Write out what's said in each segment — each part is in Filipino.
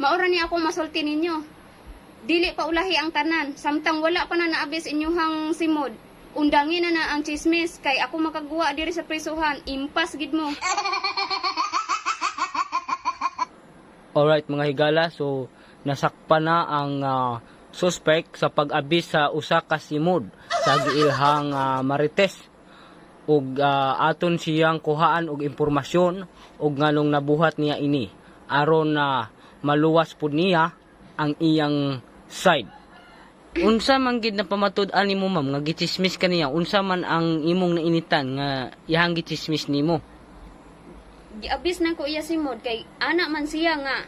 Maura ni ako masulti ninyo. Dili pa ulahi ang tanan, samtang wala pa na naabis inyuhang simod. Undangin na na ang chismis kay ako makagawa diri sa prisuhan. Impas gid mo. Alright mga higala, so nasakpa na ang ah, suspect sa pag-abis sa usa ka simod sa giilhang ah, Marites ug ah, aton siyang kuhaan og impormasyon ug nganong nabuhat niya ini aron na maluwas pud niya ang iyang side. Unsa man gid na pamatud-an nimo ma'am nga gichismis ka niya? Unsa man ang imong nainitan nga iyang gichismis nimo? Giabis na ko iya simod kay ana man siya nga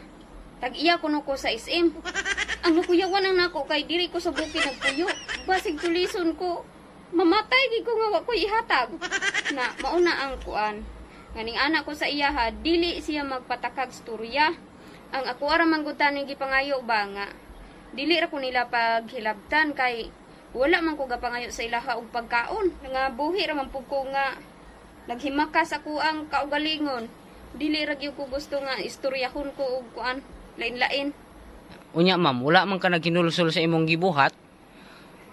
tag iya kuno ko sa SM. Ang nakuyawan ang nako kay diri ko sa bukid nagpuyo. Basig tulison ko. Mamatay gid ko nga wa ko ihatag. Na mauna ang kuan. Nganing anak ko sa iya ha, dili siya magpatakag storya. Ang ako ara manggutan ni gipangayo ba nga. Dili ra ko nila paghilabtan kay wala man ko gapangayo sa ilaha og pagkaon. Nga buhi ra man pud ko nga naghimakas ako ang kaugalingon. Dili ra gyud ko gusto nga istoryahon ko og kuan lain-lain. Unya ma'am, wala man ka naghinulsol sa imong gibuhat.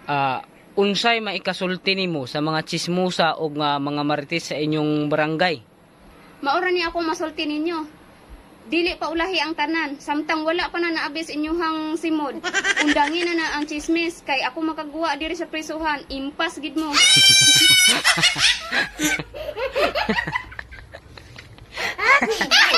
Ah, unsay maikasulti nimo sa mga chismosa o nga mga marites sa inyong barangay? Maura ni ako masulti ninyo. Dili pa ulahi ang tanan, samtang wala pa na naabis inyuhang simod. Undangin na na ang chismis kay ako makagawa diri sa prisuhan. Impas gid mo.